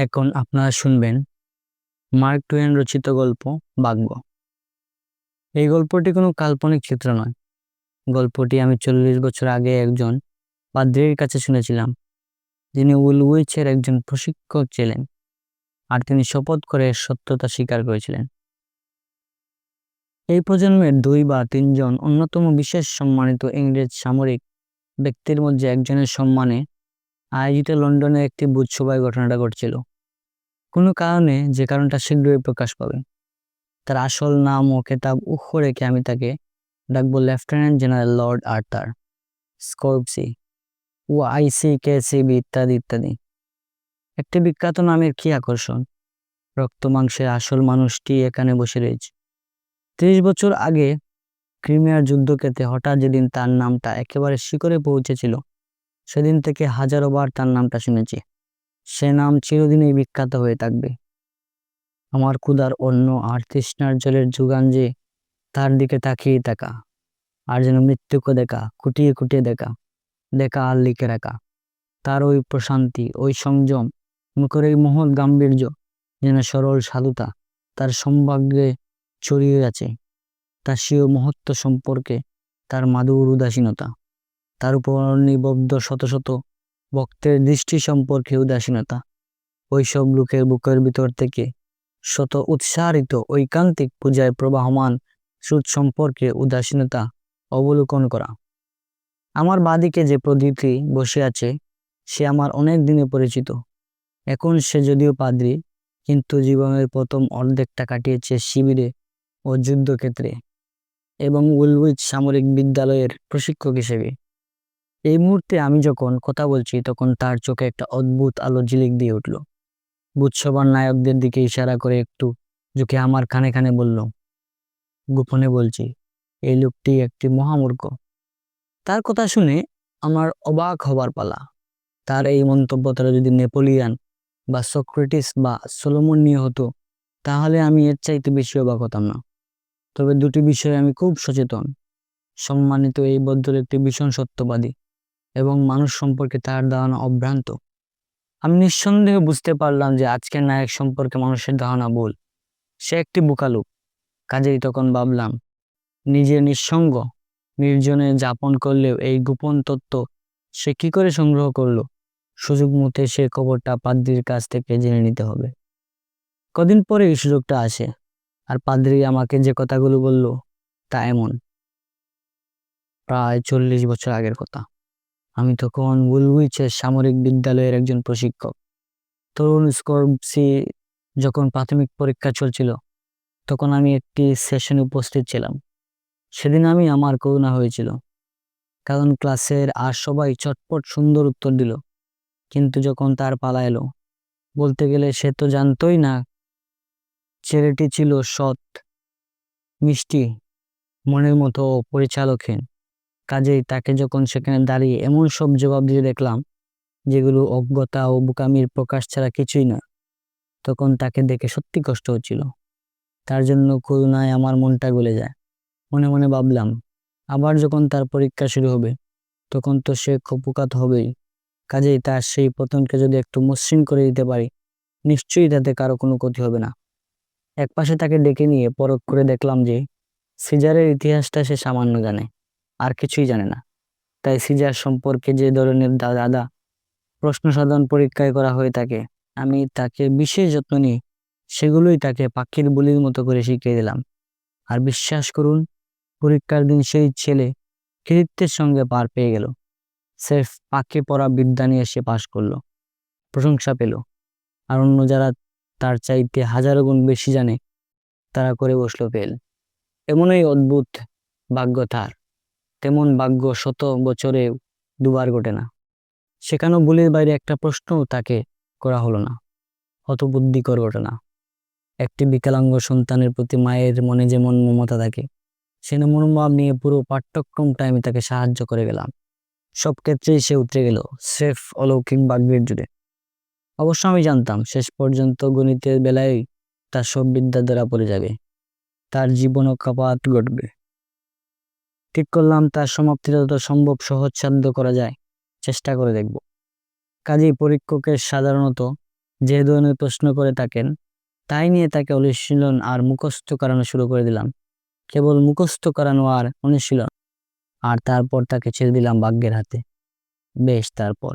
এখন আপনারা শুনবেন মার্ক টুয়েন রচিত গল্প বাগ্য এই গল্পটি কোনো কাল্পনিক চিত্র নয়। গল্পটি আমি চল্লিশ বছর আগে একজন পাদ্রির কাছে শুনেছিলাম। যিনি উলউইচের একজন প্রশিক্ষক ছিলেন আর তিনি শপথ করে সত্যতা স্বীকার করেছিলেন। এই প্রজন্মের দুই বা তিনজন অন্যতম বিশেষ সম্মানিত ইংরেজ সামরিক ব্যক্তির মধ্যে একজনের সম্মানে আয়োজিত লন্ডনের একটি বুথসভায় ঘটনাটা ঘটছিল। কোনো কারণে যে কারণটা শীঘ্রই প্রকাশ পাবে। তার আসল নাম ও খেতাব উহ রেখে আমি তাকে ডাকবো লেফটেন্যান্ট জেনারেল লর্ড আর্থার, স্কর্পসি ও আইসি কেসিবি ইত্যাদি ইত্যাদি। একটি বিখ্যাত নামের কি আকর্ষণ? রক্ত মাংসের আসল মানুষটি এখানে বসে রয়েছে। ত্রিশ বছর আগে ক্রিমিয়ার যুদ্ধক্ষেত্রে হঠাৎ যেদিন তার নামটা একেবারে শিখরে পৌঁছেছিল, সেদিন থেকে হাজারো বার তার নামটা শুনেছি। সে নাম চিরদিনই বিখ্যাত হয়ে থাকবে। আমার ক্ষুধার অন্য আর তৃষ্ণার জলের যোগান যে তার দিকে তাকিয়ে থাকা আর যেন মৃত্যুকে দেখা কুটিয়ে কুটিয়ে দেখা দেখা আর লিখে রাখা। তার ওই প্রশান্তি, ওই সংযম, মুখের এই মহৎ গাম্ভীর্য যেন সরল সাধুতা তার সম্ভাগ্যে ছড়িয়ে আছে। তার স্বীয় মহত্ব সম্পর্কে তার মাদুর উদাসীনতা, তার উপর নিবদ্ধ শত শত ভক্তের দৃষ্টি সম্পর্কে উদাসীনতা। ওইসব লোকের বুকের ভিতর থেকে শত উৎসাহিত ঐকান্তিক পূজায় প্রবাহমান সুদ সম্পর্কে উদাসীনতা অবলোকন করা। আমার বাদিকে যে প্রদীপটি বসে আছে, সে আমার অনেক দিনে পরিচিত। এখন সে যদিও পাদ্রী, কিন্তু জীবনের প্রথম অর্ধেকটা কাটিয়েছে শিবিরে ও যুদ্ধক্ষেত্রে এবং উলউইচ সামরিক বিদ্যালয়ের প্রশিক্ষক হিসেবে। এই মুহূর্তে আমি যখন কথা বলছি, তখন তার চোখে একটা অদ্ভুত আলো ঝিলিক দিয়ে উঠল। বুৎসভার নায়কদের দিকে ইশারা করে একটু ঝুঁকে আমার কানে কানে বলল, গোপনে বলছি, এই লোকটি একটি মহামূর্খ। তার কথা শুনে আমার অবাক হবার পালা। তার এই মন্তব্যটা যদি নেপোলিয়ান বা সক্রেটিস বা সোলোমন নিয়ে হতো, তাহলে আমি এর চাইতে বেশি অবাক হতাম না। তবে দুটি বিষয়ে আমি খুব সচেতন। সম্মানিত এই বদ্ধর একটি ভীষণ সত্যবাদী। এবং মানুষ সম্পর্কে তার ধারণা অভ্রান্ত। আমি নিঃসন্দেহে বুঝতে পারলাম যে আজকের নায়ক সম্পর্কে মানুষের ধারণা ভুল। সে একটি বোকালুক কাজেই তখন ভাবলাম, নিজের নিঃসঙ্গ নির্জনে যাপন করলেও এই গোপন তত্ত্ব সে কি করে সংগ্রহ করল? সুযোগ মতে সে খবরটা পাদ্রির কাছ থেকে জেনে নিতে হবে। কদিন পরে এই সুযোগটা আসে আর পাদ্রি আমাকে যে কথাগুলো বলল তা এমন। প্রায় চল্লিশ বছর আগের কথা। আমি তখন উলউইচের সামরিক বিদ্যালয়ের একজন প্রশিক্ষক। তরুণ স্কর্পসি যখন প্রাথমিক পরীক্ষা চলছিল, তখন আমি একটি সেশনে উপস্থিত ছিলাম। সেদিন আমি আমার করুণা হয়েছিল, কারণ ক্লাসের আর সবাই চটপট সুন্দর উত্তর দিল, কিন্তু যখন তার পালা এলো, বলতে গেলে সে তো জানতই না, ছেলেটি ছিল সৎ, মিষ্টি, মনের মতো পরিচালকহীন। কাজেই তাকে যখন সেখানে দাঁড়িয়ে এমন সব জবাব দিয়ে দেখলাম, যেগুলো অজ্ঞতা ও বোকামির প্রকাশ ছাড়া কিছুই না, তখন তাকে দেখে সত্যি কষ্ট হচ্ছিল। তার জন্য করুণায় আমার মনটা গলে যায়। মনে মনে ভাবলাম, আবার যখন তার পরীক্ষা শুরু হবে, তখন তো সে খপুকাত হবেই। কাজেই তার সেই পতনকে যদি একটু মসৃণ করে দিতে পারি, নিশ্চয়ই তাতে কারও কোনো ক্ষতি হবে না। একপাশে তাকে ডেকে নিয়ে পরখ করে দেখলাম যে, সিজারের ইতিহাসটা সে সামান্য জানে। আর কিছুই জানে না। তাই সিজার সম্পর্কে যে ধরনের দাদা প্রশ্ন সাধন পরীক্ষায় করা হয়ে থাকে, আমি তাকে বিশেষ যত্ন নিয়ে সেগুলোই তাকে পাখির বলির মতো করে শিখিয়ে দিলাম। আর বিশ্বাস করুন, পরীক্ষার দিন সেই ছেলে কৃতিত্বের সঙ্গে পার পেয়ে গেল। সেফ পাকে পড়া বিদ্যা নিয়ে সে পাশ করল, প্রশংসা পেল। আর অন্য যারা তার চাইতে হাজারো গুণ বেশি জানে, তারা করে বসল ফেল। এমনই অদ্ভুত ভাগ্য তার। তেমন ভাগ্য শত বছরে দুবার ঘটে না। সেখানেও বুলির বাইরে একটা প্রশ্নও তাকে করা হলো না। হতবুদ্ধিকর ঘটনা। একটি বিকলাঙ্গ সন্তানের প্রতি মায়ের মনে যেমন মমতা থাকে সে মনোভাব নিয়ে পুরো পাঠ্যক্রমটা আমি তাকে সাহায্য করে গেলাম। সব ক্ষেত্রেই সে উতরে গেল, স্রেফ অলৌকিক বাগ্যের জুড়ে। অবশ্য আমি জানতাম, শেষ পর্যন্ত গণিতের বেলায় তার সব বিদ্যা ধরা পড়ে যাবে। তার জীবন কাপাত ঘটবে। ঠিক করলাম, তার সমাপ্তি যত সম্ভব সহজসাধ্য করা যায়। চেষ্টা করে দেখব। কাজেই পরীক্ষকের সাধারণত যে ধরনের প্রশ্ন করে থাকেন, তাই নিয়ে তাকে অনুশীলন আর মুখস্থ করানো শুরু করে দিলাম। কেবল মুখস্থ করানো আর অনুশীলন। আর তারপর তাকে ছেড়ে দিলাম ভাগ্যের হাতে। বেশ, তারপর।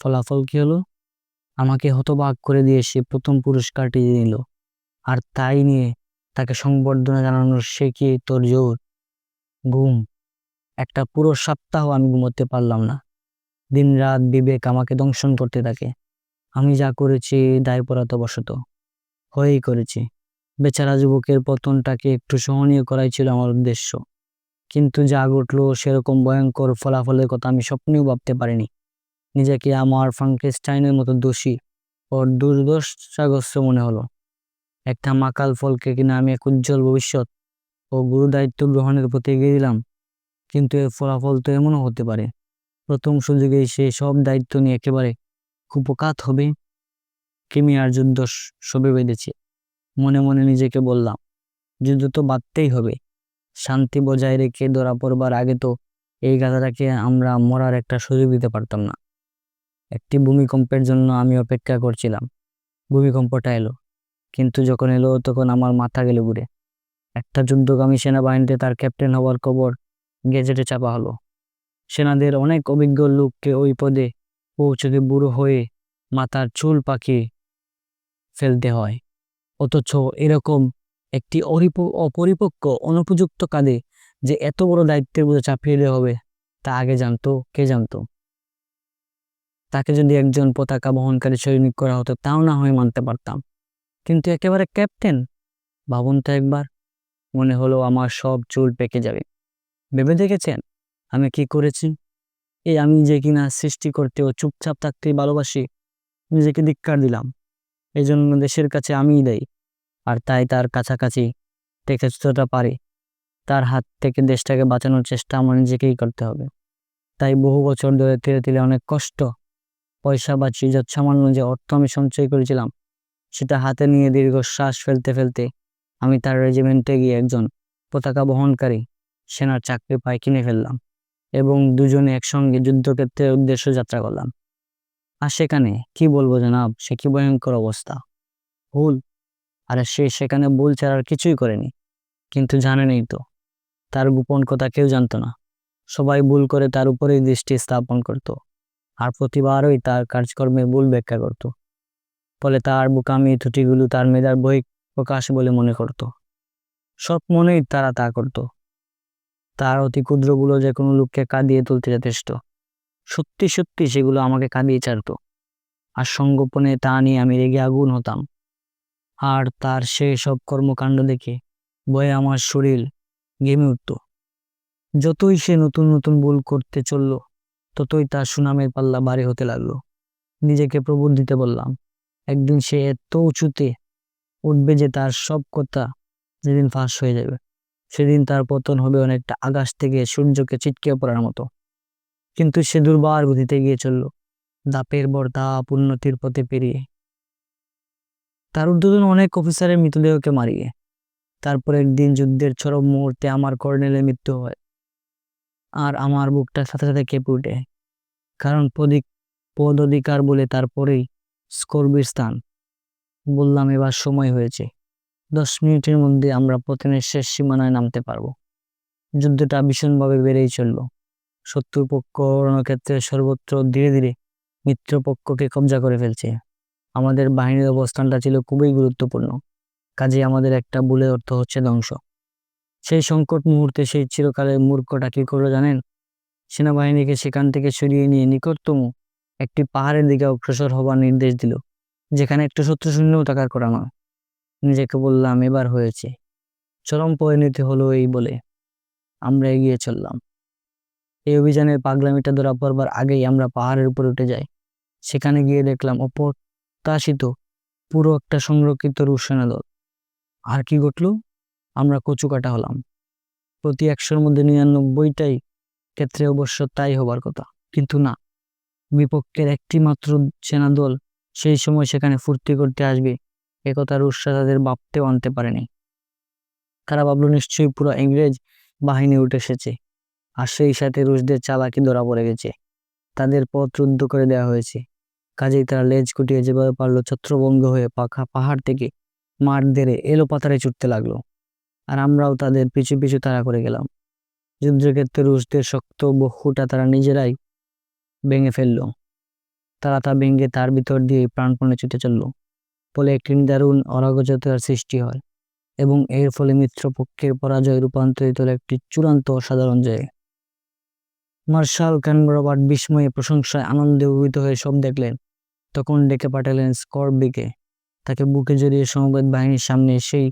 ফলাফল কি হলো? আমাকে হতবাক করে দিয়ে সে প্রথম পুরস্কারটি নিল। আর তাই নিয়ে তাকে সংবর্ধনা জানানোর সে কি তোর জোর? ঘুম। একটা পুরো সপ্তাহ আমি ঘুমোতে পারলাম না। দিন রাত বিবেক আমাকে দংশন করতে থাকে। আমি যা করেছি দায়পরাত বশত হয়েই করেছি। বেচারা যুবকের পতনটাকে একটু সহনীয় করাই ছিল আমার উদ্দেশ্য। কিন্তু যা ঘটলো সেরকম ভয়ঙ্কর ফলাফলের কথা আমি স্বপ্নেও ভাবতে পারিনি। নিজেকে আমার ফ্রাঙ্কেস্টাইনের মতো দোষী ও দুর্দশাগ্রস্ত মনে হলো। একটা মাকাল ফলকে কিনা আমি এক উজ্জ্বল ভবিষ্যৎ ও গুরু দায়িত্ব গ্রহণের প্রতি এগিয়ে দিলাম। কিন্তু এর ফলাফল তো এমনও হতে পারে। প্রথম সুযোগেই সে সব দায়িত্ব নিয়ে একেবারে কুপকাত হবে। কেমিয়ার যুদ্ধ সবে বেঁধেছে। মনে মনে নিজেকে বললাম, যুদ্ধ তো বাঁধতেই হবে। শান্তি বজায় রেখে ধরা পড়বার আগে তো এই গাধাটাকে আমরা মরার একটা সুযোগ দিতে পারতাম না। একটি ভূমিকম্পের জন্য আমি অপেক্ষা করছিলাম। ভূমিকম্পটা এলো। কিন্তু যখন এলো তখন আমার মাথা গেলে ঘুরে। একটা যুদ্ধগামী সেনাবাহিনীতে তার ক্যাপ্টেন হওয়ার খবর গেজেটে চাপা হলো। সেনাদের অনেক অভিজ্ঞ লোককে ওই পদে পৌঁছতে বুড়ো হয়ে মাথার চুল পাকিয়ে ফেলতে হয়। অথচ এরকম একটি অপরিপক্ক, অনুপযুক্ত কাঁধে যে এত বড় দায়িত্বের বোঝা চাপিয়ে দেওয়া হবে, তা আগে জানতো, কে জানতো? তাকে যদি একজন পতাকা বহনকারী সৈনিক করা হতো, তাও না হয় মানতে পারতাম। কিন্তু একেবারে ক্যাপ্টেন? ভাবুন তো একবার। মনে হলো আমার সব চুল পেকে যাবে। ভেবে দেখেছেন? আমি কি করেছি? এই আমি যে কিনা সৃষ্টি করতে ও চুপচাপ থাকতে ভালোবাসি, নিজেকে ধিক্কার দিলাম। এই জন্য দেশের কাছে আমিই দেই আর তাই তার কাছাকাছি থেকে যতটা পারি, তার হাত থেকে দেশটাকে বাঁচানোর চেষ্টা আমার নিজেকেই করতে হবে। তাই বহু বছর ধরে ধীরে ধীরে অনেক কষ্ট, পয়সা বা যত সামান্য যে অর্থ আমি সঞ্চয় করেছিলাম, সেটা হাতে নিয়ে দীর্ঘশ্বাস ফেলতে ফেলতে আমি তার রেজিমেন্টে গিয়ে একজন পতাকা বহনকারী সেনার চাকরি পাই কিনে ফেললাম এবং দুজনে একসঙ্গে যুদ্ধক্ষেত্রের উদ্দেশ্য যাত্রা করলাম। আর সেখানে কি বলব জনাব? সে কি ভয়ঙ্কর অবস্থা। ভুল। আরে সে সেখানে ভুল ছাড়ার কিছুই করেনি। কিন্তু জানেনই তো, তার গোপন কথা কেউ জানতো না। সবাই ভুল করে তার উপরেই দৃষ্টি স্থাপন করত আর প্রতিবারই তার কাজকর্মে ভুল ব্যাখ্যা করত। ফলে তার বোকামি ত্রুটিগুলো তার মেধার বই প্রকাশ বলে মনে করত। সব মনেই তারা তা করত। তার অতি ক্ষুদ্রগুলো যে কোনো লোককে কাঁদিয়ে তুলতে যথেষ্ট। সত্যি সত্যি সেগুলো আমাকে কাঁদিয়ে ছাড়তো। আর সঙ্গোপনে তা নিয়ে আমি রেগে আগুন হতাম। আর তার সে সব কর্মকাণ্ড দেখে বয়ে আমার শরীর ঘেমে উঠত। যতই সে নতুন নতুন ভুল করতে চলল, ততই তার সুনামের পাল্লা ভারী হতে লাগল। নিজেকে প্রবোধ দিতে বললাম, একদিন সে এত উঁচুতে উঠবে যে তার সব কথা যেদিন ফাঁস হয়ে যাবে, সেদিন তার পতন হবে অনেকটা আকাশ থেকে সূর্যকে ছিটকে পড়ার মতো। কিন্তু সে দুর্বার গতিতে গিয়ে চলল, দাপের পর দাপ উন্নতির পথে পেরিয়ে। তার উদ্বোধন অনেক অফিসারের মৃতদেহকে মারিয়ে। তারপর একদিন যুদ্ধের চরম মুহূর্তে আমার কর্নেলের মৃত্যু হয়, আর আমার বুকটা সাথে সাথে কেঁপে উঠে, কারণ পদিক পদ অধিকার বলে তারপরেই স্কর্বির স্থান। বললাম, এবার সময় হয়েছে। দশ মিনিটের মধ্যে আমরা পতনের শেষ সীমানায় নামতে পারব। যুদ্ধটা ভীষণভাবে বেড়েই চলল। শত্রু পক্ষ রণক্ষেত্রে সর্বত্র ধীরে ধীরে মিত্রপক্ষকে কবজা করে ফেলছে। আমাদের বাহিনীর অবস্থানটা ছিল খুবই গুরুত্বপূর্ণ। কাজে আমাদের একটা ভুলের অর্থ হচ্ছে ধ্বংস। সেই সংকট মুহূর্তে সেই চিরকালের মূর্খটা কি করল জানেন? সেনাবাহিনীকে সেখান থেকে সরিয়ে নিয়ে নিকটতম একটি পাহাড়ের দিকে অগ্রসর হবার নির্দেশ দিল। যেখানে একটু শত্রু শূন্যও থাকার করা নয়। নিজেকে বললাম, এবার হয়েছে। চরম পরিণতি হলো এই বলে আমরা এগিয়ে চললাম। এই অভিযানের পাগলামিটা ধরা পড়বার আগেই আমরা পাহাড়ের উপরে উঠে যাই। সেখানে গিয়ে দেখলাম, অপ্রত্যাশিত পুরো একটা সংরক্ষিত রুশানা দল আর কি ঘটলো? আমরা কচু কাটা হলাম। প্রতি একশোর মধ্যে নিরানব্বইটাই ক্ষেত্রে অবশ্য তাই হবার কথা। কিন্তু না, বিপক্ষের একটি মাত্র সেনা দল সেই সময় সেখানে ফুর্তি করতে আসবে একথা রুশরা তাদের ভাবতেও আনতে পারেনি। তারা ভাবলো নিশ্চয়ই পুরো ইংরেজ বাহিনী উঠে এসেছে, আর সেই সাথে রুশদের চালাকি ধরা পড়ে গেছে। তাদের পথ রুদ্ধ করে দেওয়া হয়েছে। কাজেই তারা লেজ কুটিয়ে যেভাবে পারল ছত্রভঙ্গ হয়ে পাখা পাহাড় থেকে মাঠ দেড়ে এলো পাতারে ছুটতে লাগল, আর আমরাও তাদের পিছু পিছু তাড়া করে গেলাম। যুদ্ধক্ষেত্রে রুশদের শক্ত বহুটা তারা নিজেরাই ভেঙে ফেলল। তারা তা ভেঙে তার ভিতর দিয়ে প্রাণপণে ছুটে চলল। ফলে একটি দারুণ অরাগজতার সৃষ্টি হয় এবং এর ফলে মিত্রপক্ষের পরাজয় রূপান্তরিত হলো একটি চূড়ান্ত অসাধারণ জয়ে। মার্শাল রবার্ট বিস্ময়ে প্রশংসায় আনন্দে উড়িত হয়ে সব দেখলেন। তখন ডেকে পাঠালেন স্করবিকে। তাকে বুকে জড়িয়ে সমবেত বাহিনীর সামনে সেই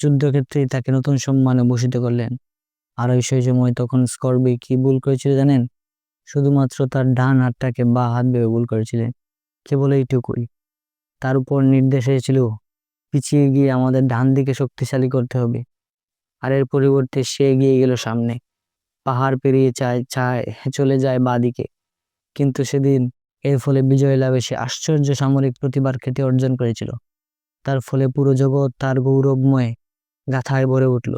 যুদ্ধক্ষেত্রেই তাকে নতুন সম্মানে ভূষিত করলেন। আর ওই সেই সময় তখন স্করবি কি ভুল করেছিল জানেন? শুধুমাত্র তার ডান হাতটাকে বা হাত ভেবে করেছিলেন কেবল এইটুকুই। তার উপর নির্দেশ এসেছিল পিছিয়ে গিয়ে আমাদের ডান দিকে শক্তিশালী করতে হবে। আর এর পরিবর্তে সে এগিয়ে গেল সামনে। পাহাড় পেরিয়ে চায় চায়, চলে যায় বাদিকে কিন্তু সেদিন এর ফলে বিজয় লাভে সে আশ্চর্য সামরিক প্রতিভার খ্যাতি অর্জন করেছিল। তার ফলে পুরো জগৎ তার গৌরবময় গাথায় ভরে উঠল।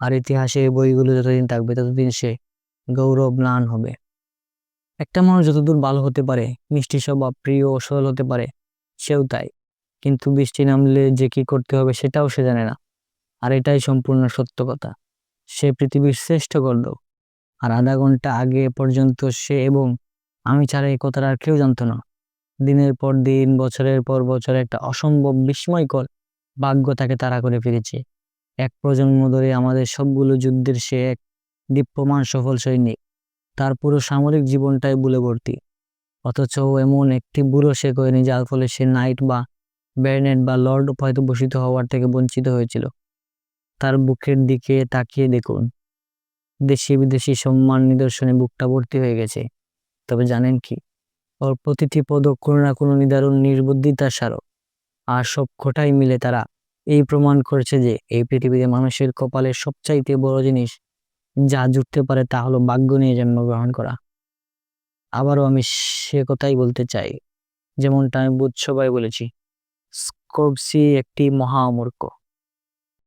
আর ইতিহাসে বইগুলো যতদিন থাকবে, ততদিন সে গৌরব ম্লান হবে। একটা মানুষ যতদূর ভালো হতে পারে, মিষ্টি স্বভাব, প্রিয় ও সরল হতে পারে, সেও তাই। কিন্তু বৃষ্টি নামলে যে কি করতে হবে সেটাও সে জানে না। আর এটাই সম্পূর্ণ সত্য কথা সে পৃথিবীর শ্রেষ্ঠ গর্দব আর আধা ঘণ্টা আগে পর্যন্ত সে এবং আমি ছাড়া এই কথাটা আর কেউ জানতো না। দিনের পর দিন, বছরের পর বছর একটা অসম্ভব বিস্ময়কর ভাগ্য তাকে তাড়া করে ফিরেছে। এক প্রজন্ম ধরে আমাদের সবগুলো যুদ্ধের সে এক দীপ্যমান সফল সৈনিক। তার পুরো সামরিক জীবনটাই বুলে ভর্তি। অথচ এমন একটি বুড়ো সে করেনি যার ফলে সে নাইট বা ব্যারনেট বা লর্ড হয়তো ভূষিত হওয়ার থেকে বঞ্চিত হয়েছিল। তার বুকের দিকে তাকিয়ে দেখুন। দেশি বিদেশি সম্মান নিদর্শনে বুকটা ভর্তি হয়ে গেছে। তবে জানেন কি? ওর প্রতিটি পদক কোনো না কোনো নিদারুণ নির্বুদ্ধিতার স্মারক। আর সব খোটাই মিলে তারা এই প্রমাণ করেছে যে এই পৃথিবীতে মানুষের কপালে সবচাইতে বড় জিনিস যা জুটতে পারে তা হলো ভাগ্য নিয়ে জন্মগ্রহণ করা। আবারও আমি সে কথাই বলতে চাই, যেমনটা আমি বুধ সবাই বলেছি স্কোপসি একটি মহামূর্খ।